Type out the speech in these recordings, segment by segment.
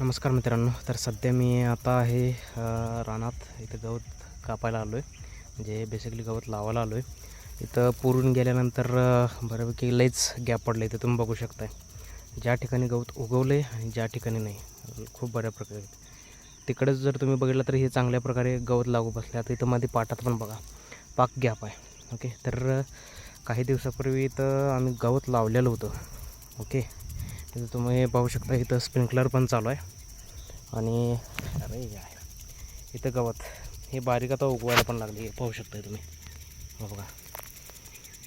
नमस्कार मित्रांनो तर सध्या मी आता आहे रानात इथं गवत कापायला आलो आहे म्हणजे बेसिकली गवत लावायला आलो आहे इथं पुरून गेल्यानंतर बऱ्यापैकी लईच गॅप पडला इथं तुम्ही बघू शकताय. ज्या ठिकाणी गवत उगवलं आहे आणि ज्या ठिकाणी नाही. खूप बऱ्या प्रकारे. तिकडंच जर तुम्ही बघितलं तर हे चांगल्या प्रकारे गवत लागू बसले आता इथं मध्ये पाटात पण बघा. पाक गॅप आहे. ओके तर काही दिवसापूर्वी इथं आम्ही गवत लावलेलं होतं. ओके इथं तुम्ही पाहू शकता इथं स्प्रिंकलर पण चालू आहे. आणि अरे इथं गवत हे बारीक आता उगवायला पण लागली पाहू शकता तुम्ही. हो बघा.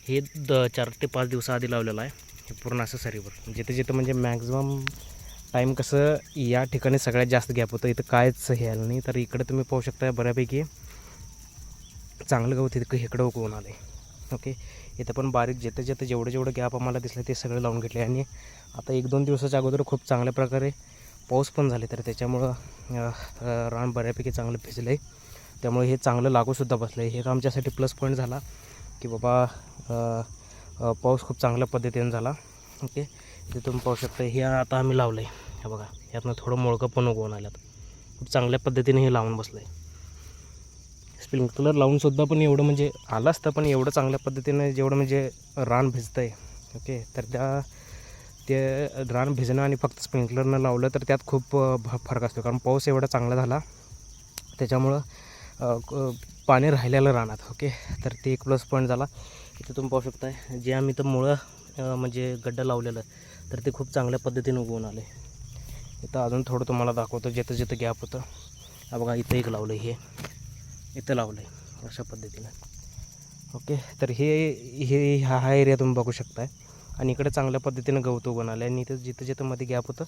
हे द चार ते पाच दिवसाआधी लावलेलं आहे हे पूर्ण असं सरीवर. जिथे जिथं म्हणजे मॅक्झिमम टाईम कसं या ठिकाणी सगळ्यात जास्त गॅप होतं इथं कायच हे आलं नाही. तर इकडे तुम्ही पाहू शकता बऱ्यापैकी चांगलं गवत इतकं इकडं उगवून आलं आहे ओके इथं पण बारीक जेथे जेथे जेवढं जेवढं गॅप आम्हाला दिसलं ते सगळं लावून घेतले आणि आता एक दोन दिवसाच्या अगोदर खूप चांगल्या प्रकारे पाऊस पण झाले तर त्याच्यामुळं रान बऱ्यापैकी चांगलं भिजलं आहे त्यामुळे हे चांगलं लागूसुद्धा बसलं आहे हे तर आमच्यासाठी प्लस पॉईंट झाला की बाबा पाऊस खूप चांगल्या पद्धतीने झाला. ओके? ते तुम्ही पाहू शकता हे आता आम्ही लावलं आहे हे बघा यातनं थोडं मोळकं पण उगवून आल्यात. खूप चांगल्या पद्धतीने हे लावून बसलं आहे स्प्रिंकलर लावूनसुद्धा पण एवढं म्हणजे आलं असतं पण एवढं चांगल्या पद्धतीनं जेवढं म्हणजे रान भिजतं आहे ओके तर त्या ते रान भिजणं आणि फक्त स्प्रिंकलरनं लावलं तर त्यात खूप फरक असतो. कारण पाऊस एवढा चांगला झाला त्याच्यामुळं पाणी राहिलेलं रानात. ओके तर ते एक प्लस पॉईंट झाला. इथे तुम्ही पाहू शकताय जे आम्ही तर मुळं म्हणजे गड्डं लावलेलं तर ते खूप चांगल्या पद्धतीने उगवून आले. इथं अजून थोडं तुम्हाला दाखवतो जिथं जिथं गॅप होतं. बघा इथं एक लावलं हे. इथं लावलं आहे अशा पद्धतीनं. ओके तर हे हे हा हा एरिया तुम्ही बघू शकताय. आणि इकडे चांगल्या पद्धतीनं गवत उगवून आलं आणि इथं जिथं जिथं मध्ये गॅप होतं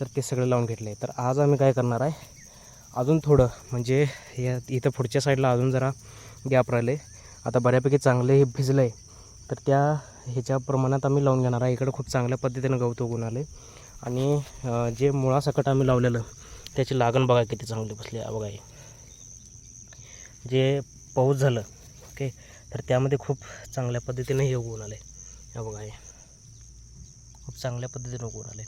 तर ते सगळं लावून घेतलं आहे तर आज आम्ही काय करणार आहे अजून थोडं म्हणजे या इथं पुढच्या साईडला अजून जरा गॅप राहिले आता बऱ्यापैकी चांगले हे भिजलं आहे तर त्या ह्याच्या प्रमाणात आम्ही लावून घेणार आहे. इकडं खूप चांगल्या पद्धतीनं गवत उगवून आले आणि जे मुळासकट आम्ही लावलेलं त्याची लागण बघा किती चांगली बसली आहे. बघा आहे जे पाऊस झालं ओके? तर त्यामध्ये खूप चांगल्या पद्धतीने हे उगवून आले हे बघा हे. खूप चांगल्या पद्धतीने उगवून आले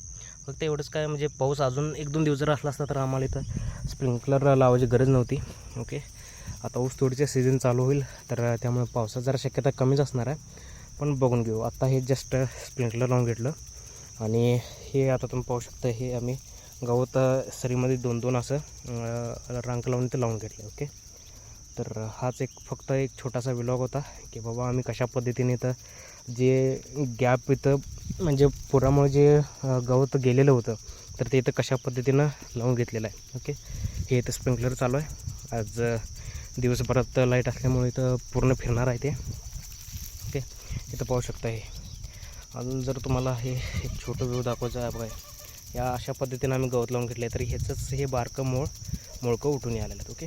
फक्त एवढंच काय म्हणजे पाऊस अजून एक दोन दिवस जर असला असता तर आम्हाला इथं स्प्रिंकलर लावायची गरज नव्हती ओके? आता ऊस तोडीचा सीझन चालू होईल तर त्यामुळे पावसाची जरा शक्यता कमीच असणार आहे. पण बघून घेऊ. आता हे जस्ट स्प्रिंकलर लावून घेतलं. आणि हे आता तुम्ही पाहू शकता हे आम्ही गवत सरीमध्ये दोन दोन असं अं, रांक लावून ते लावून घेतलं ओके? तर हाच एक फक्त एक छोटासा विलॉग होता की बाबा आम्ही कशा पद्धतीने इथं जे गॅप इथं म्हणजे पुरामुळे जे गवत गेलेलं होतं तर ते इथं कशा पद्धतीनं लावून घेतलेलं आहे. ओके हे इथं स्प्रिंकलर चालू आहे. आज दिवसभरात लाइट असल्यामुळे इथं पूर्ण फिरणार आहे ते. ओके इथं पाहू शकता हे अजून जर तुम्हाला हे एक छोटं व्ह्यू दाखवायचं आहे बघा. या अशा पद्धतीनं आम्ही गवत लावून घेतलं आहे तर ह्याचंच हे बारकं मोळ मोळकं उठून यायला लागलं ओके